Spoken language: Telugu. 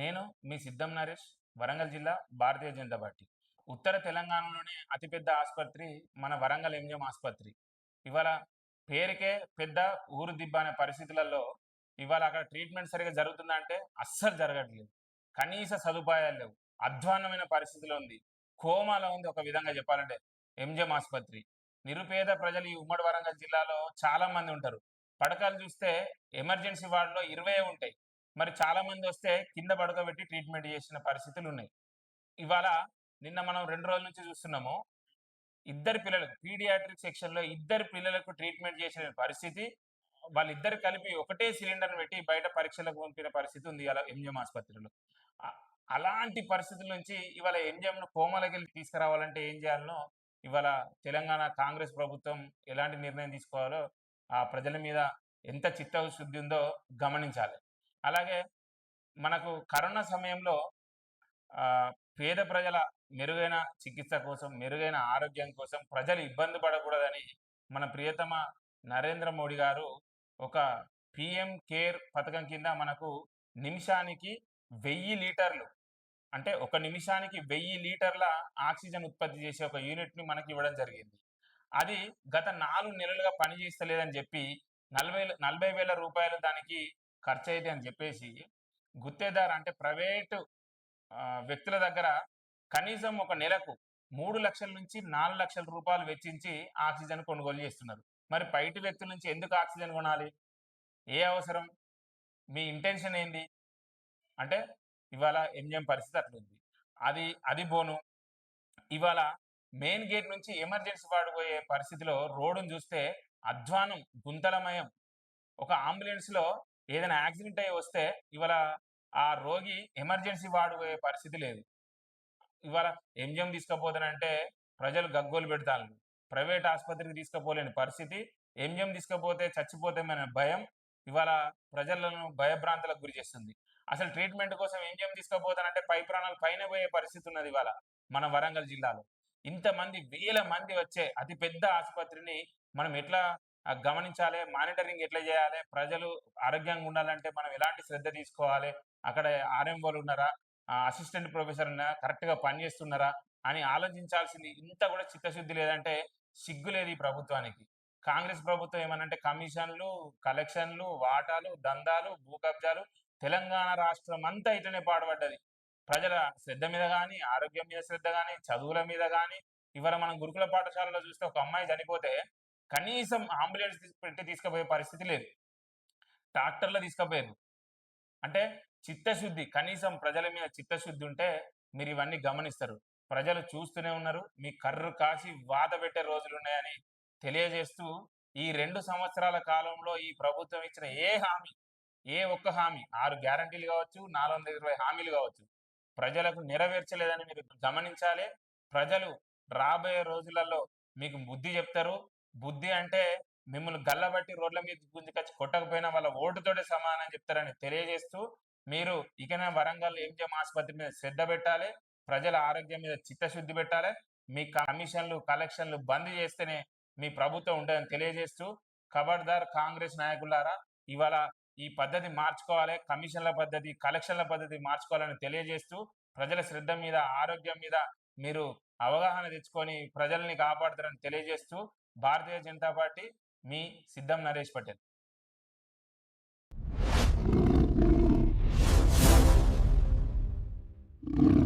నేను మీ సిద్ధం నరేష్ వరంగల్ జిల్లా భారతీయ జనతా పార్టీ. ఉత్తర తెలంగాణలోనే అతిపెద్ద ఆసుపత్రి మన వరంగల్ ఎంజిఎం ఆసుపత్రి. ఇవాళ పేరుకే పెద్ద ఊరు దిబ్బ అనే పరిస్థితులలో ఇవాళ అక్కడ ట్రీట్మెంట్ సరిగా జరుగుతుందా అంటే అస్సలు జరగట్లేదు. కనీస సదుపాయాలు లేవు. అధ్వాన్నమైన పరిస్థితిలో ఉంది. కోమాలో ఉంది ఒక విధంగా చెప్పాలంటే ఎంజిఎం ఆసుపత్రి. నిరుపేద ప్రజలు ఈ ఉమ్మడి వరంగల్ జిల్లాలో చాలా మంది ఉంటారు. పడకలు చూస్తే ఎమర్జెన్సీ వార్డులో ఇరవై ఉంటాయి. మరి చాలా మంది వస్తే కింద పడుకోబెట్టి ట్రీట్మెంట్ చేసిన పరిస్థితులు ఉన్నాయి. ఇవాళ నిన్న మనం రెండు రోజుల నుంచి చూస్తున్నాము. ఇద్దరు పిల్లలకు పీడియాట్రిక్ సెక్షన్లో ఇద్దరు పిల్లలకు ట్రీట్మెంట్ చేసిన పరిస్థితి వాళ్ళిద్దరు కలిపి ఒకటే సిలిండర్ పెట్టి బయట పరీక్షలకు పంపిన పరిస్థితి ఉంది అలా ఎంజిఎం ఆసుపత్రిలో. అలాంటి పరిస్థితుల నుంచి ఇవాళ ఎంజిఎం ను కోమలకి వెళ్ళి తీసుకురావాలంటే ఏం చేయాలనో ఇవాళ తెలంగాణ కాంగ్రెస్ ప్రభుత్వం ఎలాంటి నిర్ణయం తీసుకోవాలో ఆ ప్రజల మీద ఎంత చిత్తశుద్ధి ఉందో గమనించాలి. అలాగే మనకు కరోనా సమయంలో పేద ప్రజల మెరుగైన చికిత్స కోసం మెరుగైన ఆరోగ్యం కోసం ప్రజలు ఇబ్బంది పడకూడదని మన ప్రియతమ నరేంద్ర మోడీ గారు ఒక పిఎం కేర్ పథకం కింద మనకు నిమిషానికి వెయ్యి లీటర్లు అంటే ఒక నిమిషానికి వెయ్యి లీటర్ల ఆక్సిజన్ ఉత్పత్తి చేసే ఒక యూనిట్ని మనకి ఇవ్వడం జరిగింది. అది గత నాలుగు నెలలుగా పనిచేస్తలేదని చెప్పి నలభై నలభై వేల రూపాయలు దానికి ఖర్చు అయితే అని చెప్పేసి గుత్తేదారు అంటే ప్రైవేటు వ్యక్తుల దగ్గర కనీసం ఒక నెలకు మూడు లక్షల నుంచి నాలుగు లక్షల రూపాయలు వెచ్చించి ఆక్సిజన్ కొనుగోలు చేస్తున్నారు. మరి బయట వ్యక్తుల నుంచి ఎందుకు ఆక్సిజన్ కొనాలి? ఏ అవసరం? మీ ఇంటెన్షన్ ఏంది? అంటే ఇవాళ ఎంజిఎం పరిస్థితి అట్లుంది. అది అది బోను. ఇవాళ మెయిన్ గేట్ నుంచి ఎమర్జెన్సీ వార్డు పోయే పరిస్థితిలో రోడ్డును చూస్తే అధ్వానం గుంతలమయం. ఒక అంబులెన్స్లో ఏదైనా యాక్సిడెంట్ అయ్యి వస్తే ఇవాళ ఆ రోగి ఎమర్జెన్సీ వార్డు పరిస్థితి లేదు. ఇవాళ ఎంజిఎం తీసుకుపోతానంటే ప్రజలు గగ్గోలు పెడతాను ప్రైవేట్ ఆసుపత్రికి తీసుకుపోలేని పరిస్థితి. ఎంజిఎం తీసుకుపోతే చచ్చిపోతామనే భయం. ఇవాళ ప్రజలను భయభ్రాంతులకు గురి చేస్తుంది. అసలు ట్రీట్మెంట్ కోసం ఎంజిఎం తీసుకుపోతానంటే పై ప్రాణాలు పైన పోయే పరిస్థితి ఉన్నది ఇవాళ మన వరంగల్ జిల్లాలో. ఇంతమంది వేల మంది వచ్చే అతిపెద్ద ఆసుపత్రిని మనం ఎట్లా గమనించాలి మానిటరింగ్ ఎట్లా చేయాలి ప్రజలు ఆరోగ్యంగా ఉండాలంటే మనం ఎలాంటి శ్రద్ధ తీసుకోవాలి అక్కడ ఆర్ఎంఓలు ఉన్నారా అసిస్టెంట్ ప్రొఫెసర్ ఉన్నారా కరెక్ట్గా పనిచేస్తున్నారా అని ఆలోచించాల్సింది. ఇంత కూడా చిత్తశుద్ధి లేదంటే సిగ్గు లేదు ఈ ప్రభుత్వానికి. కాంగ్రెస్ ప్రభుత్వం ఏమనంటే కమిషన్లు కలెక్షన్లు వాటాలు దందాలు భూ కబ్జాలు తెలంగాణ రాష్ట్రం అంతా ఇట్లనే పాడుపడ్డది. ప్రజల శ్రద్ధ మీద కానీ ఆరోగ్యం మీద శ్రద్ధ కానీ చదువుల మీద కానీ ఇవాళ మనం గురుకుల పాఠశాలలో చూస్తే ఒక అమ్మాయి చనిపోతే కనీసం అంబులెన్స్ పెట్టి తీసుకుపోయే పరిస్థితి లేదు. ట్రాక్టర్లో తీసుకుపోయారు. అంటే చిత్తశుద్ధి కనీసం ప్రజల మీద చిత్తశుద్ధి ఉంటే మీరు ఇవన్నీ గమనిస్తారు. ప్రజలు చూస్తూనే ఉన్నారు. మీ కర్రు కాసి వాదపెట్టే పెట్టే రోజులు ఉన్నాయని తెలియజేస్తూ ఈ రెండు సంవత్సరాల కాలంలో ఈ ప్రభుత్వం ఇచ్చిన ఏ హామీ ఏ ఒక్క హామీ ఆరు గ్యారంటీలు కావచ్చు నాలుగు వందల ఇరవై హామీలు కావచ్చు ప్రజలకు నెరవేర్చలేదని మీరు గమనించాలి. ప్రజలు రాబోయే రోజులలో మీకు బుద్ధి చెప్తారు. బుద్ధి అంటే మిమ్మల్ని గల్లబట్టి రోడ్ల మీద గుంజుకొచ్చి కొట్టకపోయినా వాళ్ళ ఓటుతోటే సమానం చెప్తారని తెలియజేస్తూ మీరు ఇకనే వరంగల్ ఎంజిఎం ఆసుపత్రి మీద శ్రద్ధ పెట్టాలి ప్రజల ఆరోగ్యం మీద చిత్తశుద్ధి పెట్టాలి మీ కమిషన్లు కలెక్షన్లు బంద్ చేస్తేనే మీ ప్రభుత్వం ఉంటుందని తెలియజేస్తూ ఖబర్దార్ కాంగ్రెస్ నాయకులారా ఇవాళ ఈ పద్ధతి మార్చుకోవాలి కమిషన్ల పద్ధతి కలెక్షన్ల పద్ధతి మార్చుకోవాలని తెలియజేస్తూ ప్రజల శ్రద్ధ మీద ఆరోగ్యం మీద మీరు అవగాహన తెచ్చుకొని ప్రజల్ని కాపాడుతారని తెలియజేస్తూ భారతీయ జనతా పార్టీ మీ సిద్ధం నరేష్ పటేల్. you